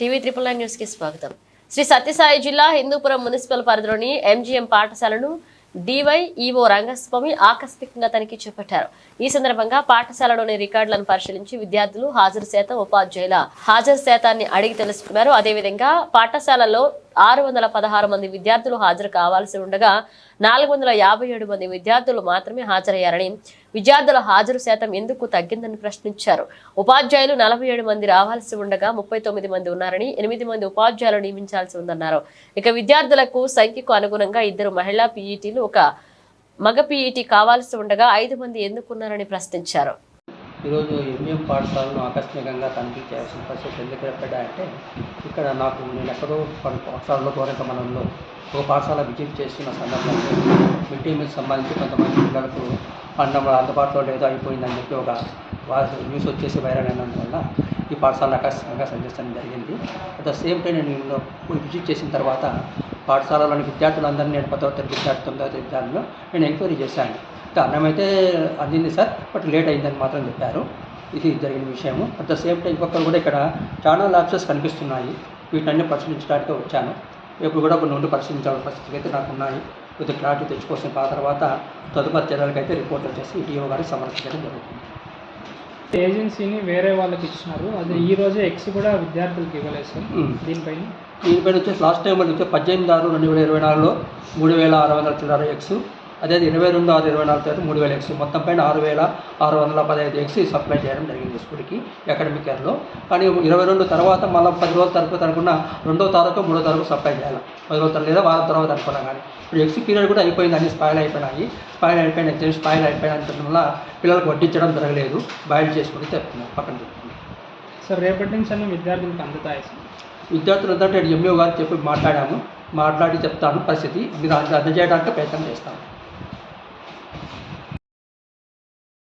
TV triple nine న్యూస్కి స్వాగతం. Shri Sathya Sai Hindupuram municipal పరిధిలోని ఎంజీఎం పాఠశాలను డివైఈఓ రంగస్వామి ఆకస్మికంగా తనిఖీ చేపట్టారు. ఈ సందర్భంగా పాఠశాలలోని రికార్డులను పరిశీలించి విద్యార్థులు హాజరు శాతం ఉపాధ్యాయుల హాజరు శాతాన్ని అడిగి తెలుసుకున్నారు. అదేవిధంగా పాఠశాలలో ఆరు వందల పదహారు మంది విద్యార్థులు హాజరు కావాల్సి ఉండగా నాలుగు వందల యాభై ఏడు మంది విద్యార్థులు మాత్రమే హాజరయ్యారని విద్యార్థుల హాజరు శాతం ఎందుకు తగ్గిందని ప్రశ్నించారు. ఉపాధ్యాయులు నలభై ఏడు మంది రావాల్సి ఉండగా ముప్పై తొమ్మిది మంది ఉన్నారని ఎనిమిది మంది ఉపాధ్యాయులు నియమించాల్సి ఉందన్నారు. ఇక విద్యార్థులకు సంఖ్యకు అనుగుణంగా ఇద్దరు మహిళా పీఈటీలు ఒక మగ పీఈటీ కావాల్సి ఉండగా ఐదు మంది ఎందుకున్నారని ప్రశ్నించారు. ఈరోజు ఎంఎం పాఠశాలను ఆకస్మికంగా తనిఖీ చేయాల్సిన పరిస్థితి ఎందుకు ఏర్పడ్డాయంటే ఇక్కడ నాకు నేను ఎక్కడో పలు పాఠశాలలో గోరంక మండలంలో ఒక పాఠశాల విజిట్ చేస్తున్న సందర్భంలో మిడ్ డే మీల్ సంబంధించి కొంతమంది పిల్లలకు అన్నం అందుబాటులో లేదో అయిపోయిందని చెప్పి ఒక న్యూస్ వచ్చేసి వైరల్ అయినందువల్ల ఈ పాఠశాల ఆకస్మికంగా సందర్శించడం జరిగింది. అట్ ద సేమ్ టైం నేను విజిట్ చేసిన తర్వాత పాఠశాలలోని విద్యార్థులందరినీ నేను పదో తరగతి విద్యార్థి తొమ్మిదో తరగతి విద్యార్థులు నేను ఎంక్వైరీ చేశాను. అన్నం అయితే అందింది సార్ బట్ లేట్ అయిందని మాత్రం చెప్పారు. ఇది జరిగిన విషయము. అట్ ద సేమ్ టైం ఇంకొకరు కూడా ఇక్కడ చాలా ల్యాబ్సెస్ కనిపిస్తున్నాయి. వీటన్ని పరిశీలించడానికి వచ్చాను. ఇప్పుడు కూడా కొన్ని ఉండి పరిశీలించాల్సిన పరిస్థితి అయితే నాకు ఉన్నాయి. కొద్దిగా క్లారిటీ తెచ్చుకోవాల్సిన ఆ తర్వాత తదుపరి చర్యలకైతే రిపోర్ట్ వచ్చేసి ఈటీఓ గారికి సమర్పించడం జరుగుతుంది. ఏజెన్సీని వేరే వాళ్ళకి ఇచ్చినారు. అది ఈ రోజే ఎక్స్ కూడా విద్యార్థులకు ఇవ్వలేదు సార్. దీనిపైన? దీనిపైన వచ్చేసి లాస్ట్ టైం వచ్చి పద్దెనిమిది ఆరు రెండు వేల ఇరవై నాలుగులో మూడు వేల ఆరు వందల చిల్లర ఎక్స్ అదే ఇరవై రెండు ఆరు ఇరవై నాలుగు తర్వాత మూడు వేల ఎక్స్. మొత్తం పైన ఆరు వేల ఆరు వందల పదహైదు ఎక్స్ సప్లై చేయడం జరిగింది స్కూల్కి అకాడమిక్ ఇయర్లో. కానీ ఇరవై రెండు తర్వాత మళ్ళీ పది రోజుల తరపు అనుకున్న రెండో తారీఖు మూడో తారీఖు సప్లై చేయాలి. పది రోజుల లేదా వారం తర్వాత అనుకున్నా కానీ. ఇప్పుడు ఎక్స్ పీరియడ్ కూడా అయిపోయింది అన్ని స్పాయిల్ అయిపోయినాయి. స్పాయిల్ అయిపోయిన ఎగ్జామ్ స్పాయిల్ అయిపోయిన వల్ల పిల్లలకు వడ్డించడం జరగలేదు. బాయిల్ చేసుకుని చెప్తున్నారు పక్కన చెప్తున్నారు సార్ రేపటి నుంచి అన్ని విద్యార్థులకు అందుతాయి సార్? విద్యార్థులంతా ఎంఈఓ గారు చెప్పి మాట్లాడాము. మాట్లాడి చెప్తాను పరిస్థితి. మీరు అంద అందజేయడానికి ప్రయత్నం చేస్తాను